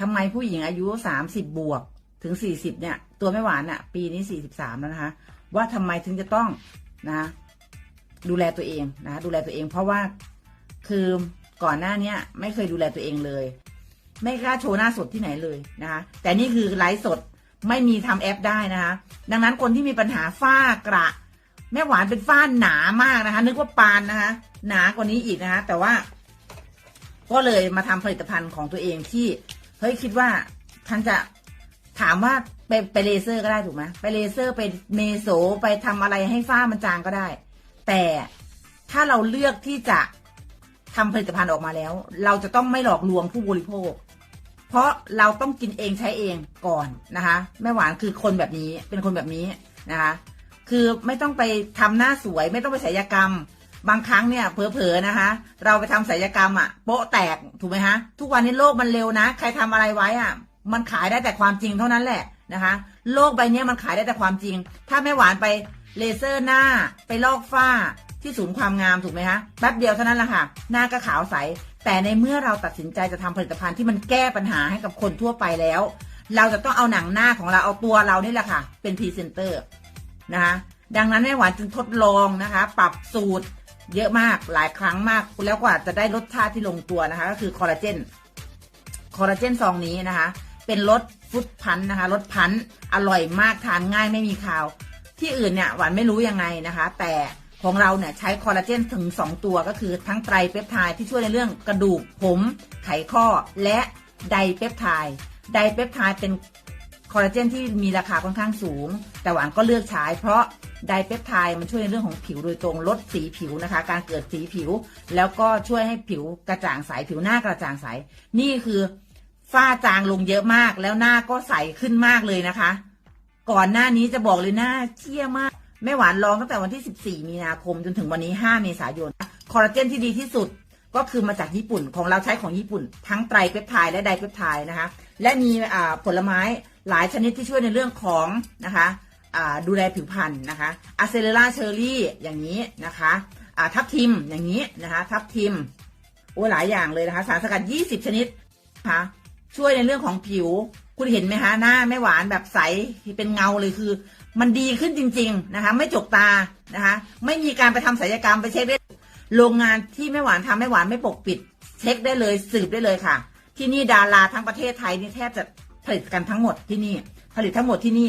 ทำไมผู้หญิงอายุสามสิบบวกถึงสี่สิบเนี่ย ตัวแม่หวานอะปีนี้สี่สิบสามแล้วนะคะ ว่าทำไมถึงจะต้องนะดูแลตัวเองนะ ดูแลตัวเอง เพราะว่าคือก่อนหน้าเนี้ย ไม่เคยดูแลตัวเองเลย ไม่กล้าโชว์หน้าสดที่ไหนเลยนะคะแต่นี่คือไลฟ์สดไม่มีทำแอปได้นะคะ ดังนั้นคนที่มีปัญหาฝ้ากระ แม่หวานเป็นฝ้าหนามากนะคะ นึกว่าปานนะคะ หนากว่านี้อีกนะคะ แต่ว่า ก็เลยมาทำผลิตภัณฑ์ของตัวเองที่ เฮ้ยคิดว่าท่านจะถามว่าไปไปเลเซอร์ก็ได้ถูกไหมไปเลเซอร์ไปเมโสไปทำอะไรให้ฝ้ามันจางก็ได้ แต่ถ้าเราเลือกที่จะทำผลิตภัณฑ์ออกมาแล้ว เราจะต้องไม่หลอกลวงผู้บริโภค เพราะเราต้องกินเองใช้เองก่อนนะคะแม่หวานคือคนแบบนี้เป็นคนแบบนี้นะคะ คือไม่ต้องไปทำหน้าสวย ไม่ต้องไปศัลยกรรม บางครั้งเนี่ยเผลอๆนะคะ เราไปทำศัลยกรรมอะโป๊ะแตกถูกไหมฮะ ทุกวันนี้โลกมันเร็วนะ ใครทำอะไรไว้อะมันขายได้แต่ความจริงเท่านั้นแหละนะคะ โลกใบนี้มันขายได้แต่ความจริง ถ้าแม่หวานไปเลเซอร์หน้าไปลอกฝ้าที่ศูนย์ความงามถูกไหมคะแป๊บเดียวเท่านั้นแหละค่ะ หน้าก็ขาวใส แต่ในเมื่อเราตัดสินใจจะทำผลิตภัณฑ์ที่มันแก้ปัญหาให้กับคนทั่วไปแล้ว เราจะต้องเอาหนังหน้าของเราเอาตัวเรานี่แหละค่ะ เป็นพรีเซนเตอร์นะคะดังนั้นแม่หวานจึงทดลองนะคะ ปรับสูตร เยอะมากหลายครั้งมากแล้วกว่าจะได้รสชาติที่ลงตัวนะคะ ก็คือคอลลาเจนคอลลาเจนซองนี้นะคะ เป็นรสฟุตพันธ์นะคะรสพันธ์อร่อยมากทานง่ายไม่มีคาว ที่อื่นเนี่ยหวานไม่รู้ยังไงนะคะ แต่ของเราเนี่ยใช้คอลลาเจนถึง 2 ตัวก็คือทั้งไตรเปปไทด์ที่ช่วยในเรื่องกระดูกผมไขข้อและไดเปปไทด์ไดเปปไทด์เป็นคอลลาเจนที่มีราคาค่อนข้างสูง แต่หวานก็เลือกใช้เพราะ ไดเปปไทด์มันช่วยในเรื่องของผิวโดยตรงลดสีผิวนะคะ การเกิดสีผิว แล้วก็ช่วยให้ผิวกระจ่างใสผิวหน้ากระจ่างใส นี่คือฝ้าจางลงเยอะมากแล้วหน้าก็ใสขึ้นมากเลยนะคะ ก่อนหน้านี้จะบอกเลยหน้าเชี่ยมากแม่หวานลองตั้งแต่วันที่ 14 มีนาคมจนถึงวันนี้ 5 เมษายน คอลลาเจนที่ดีที่สุดก็คือมาจากญี่ปุ่นของเราใช้ของญี่ปุ่น ทั้งไตรเปปไทด์และไดเปปไทด์นะคะ และมีผลไม้หลายชนิดที่ช่วยในเรื่องของนะคะ ดูแลผิวพรรณนะคะอะเซเลล่าเชอรี่อย่างนี้นะคะทับทิมอย่างนี้นะคะทับทิมโอ้หลายอย่างเลยนะคะ สารสกัด 20 ชนิดนะคะช่วยในเรื่องของผิว คุณเห็นไหมคะหน้าแม่หวานแบบใสเป็นเงาเลยคือ มันดีขึ้นจริง ๆนะคะ ไม่จกตานะคะ ไม่มีการไปทำศัลยกรรมไปเช็คได้โรงงานที่แม่หวานทำแม่หวานไม่ปกปิด เช็คได้เลยสืบได้เลยค่ะ ที่นี่ดาราทั้งประเทศไทยนี่แทบจะผลิตกันทั้งหมดที่นี่ ผลิตทั้งหมดที่นี่